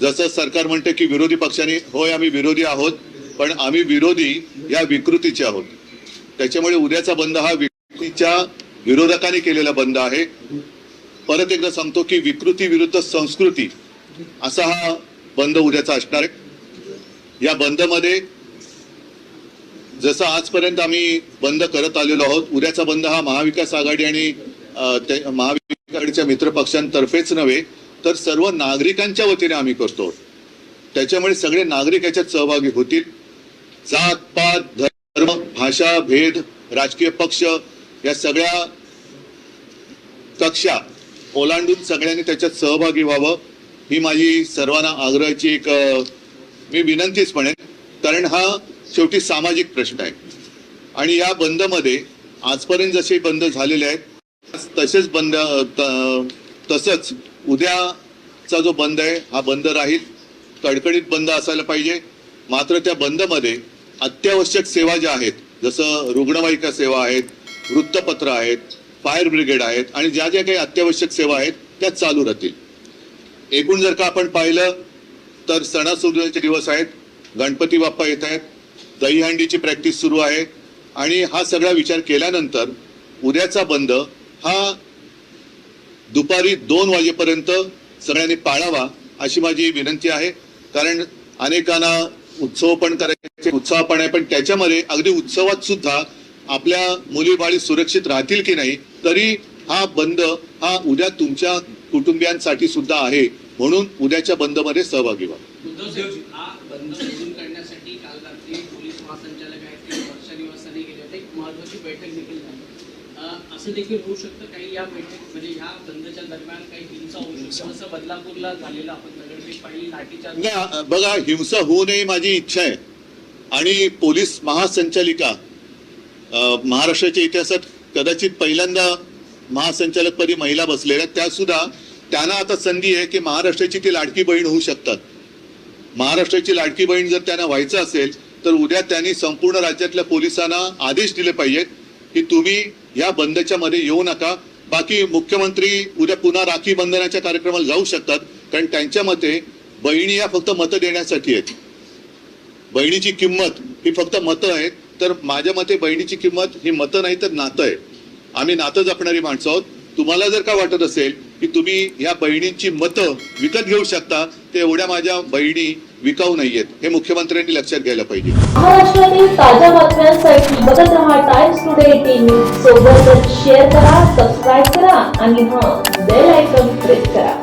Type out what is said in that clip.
जसं सरकार म्हणते की विरोधी पक्षांनी होय आम्ही विरोधी आहोत पण आम्ही विरोधी या विकृतीचे आहोत. त्याच्यामुळे उद्याचा बंद हा विकृतीच्या विरोधकांनी केलेला बंद आहे. परत एकदा सांगतो की विकृती विरुद्ध संस्कृती असा हा बंद उद्याचा असणार आहे. या बंदमध्ये जसं आजपर्यंत आम्ही बंद करत आलेलो आहोत उद्याचा बंद हा महाविकास आघाडी आणि महाविकास आघाडीच्या मित्र पक्षांतर्फेच नव्हे तर सर्व नागरिकांच्या वतीने आम्ही करतो. त्याच्यामुळे सगळे नागरिक याच्यात सहभागी होतील. जात पात धर्म भाषा भेद राजकीय पक्ष या सगळ्या कक्षा ओलांडून सगळ्यांनी त्याच्यात सहभागी व्हावं. ही माझी सर्वांना आग्रहाची एक मी विनंतीच म्हणेन. कारण हा शेवटी सामाजिक प्रश्न आहे. आणि या बंदमध्ये आजपर्यंत जसे बंद झालेले आहेत तसेच बंद तसंच उद्याचा जो बंद आहे हा बंद राहील. कडकडीत बंद असायला पाहिजे. मात्र त्या बंदमध्ये अत्यावश्यक सेवा ज्या आहेत जसं रुग्णवाहिका सेवा आहेत वृत्तपत्र आहेत फायर ब्रिगेड आहेत आणि ज्या ज्या काही अत्यावश्यक सेवा आहेत त्या चालू राहतील. एकूण जर का आपण पाहिलं तर सणासुदीचे दिवस आहेत गणपती बाप्पा येत आहेत दहीहंडीची प्रॅक्टिस सुरू आहे आणि हा सगळा विचार केल्यानंतर उद्याचा बंद हा दुपारी दोन वाजेपर्यंत सगळ्यांनी पाळावा अशी माझी विनंती आहे. कारण अनेकांना उत्सव पण करायचे उत्साह पण आहे पण त्याच्यामध्ये अगदी उत्सवात सुद्धा आपल्या मुली बाळी सुरक्षित राहतील की नाही तरी हा बंद हा उद्या तुमच्या कुटुंबियांसाठी सुद्धा आहे. म्हणून उद्याच्या बंदमध्ये सहभागी व्हा. काल रात्री पोलीस महासंचालक आहेत बैठक असं देखील होऊ शकतं. काही या बैठक म्हणजे ह्या बंदच्या दरम्यान काही हिंसा होऊ शकतं. जसं बदलापूरला झालेलं आपण दगडफेक पाहिली नाही बघा हिंसा होऊ नये माझी इच्छा आहे. आणि पोलीस महासंचालिका महाराष्ट्राच्या इतिहासात कदाचित पहिल्यांदा महासंचालकपदी महिला बसलेल्या. त्या सुद्धा त्यांना आता संधी आहे की महाराष्ट्राची ती लाडकी बहीण होऊ शकतात. महाराष्ट्राची लाडकी बहीण जर त्यांना व्हायचं असेल तर उद्या त्यांनी संपूर्ण राज्यातल्या पोलिसांना आदेश दिले पाहिजेत. की तुम्ही या बंदच्या मध्ये येऊ नका. बाकी मुख्यमंत्री उद्या पुन्हा राखी बंधनाच्या कार्यक्रमाला जाऊ शकतात. कारण त्यांच्या मते बहिणी या फक्त मतं देण्यासाठी आहेत. बहिणीची किंमत ही फक्त मतं आहेत. तर माझ्या मते बहिणीची किंमत ही मतं नाही तर नातं आहे. आम्ही नातं जपणारी माणसं आहोत. तुम्हाला जर का वाटत असेल की तुम्ही या बहिणींची मतं विकत घेऊ शकता ते एवढ्या माझ्या बहिणी विकाऊ नाहीयेत. हे मुख्यमंत्र्यांनी लक्षात घ्यायला पाहिजे. महाराष्ट्रातील ताज्या बातम्यांसाठी बघत रहा टाइम्स टुडे टीव्ही सोबतच शेअर करा सबस्क्राईब करा आणि हा बेल आयकॉन प्रेस करा.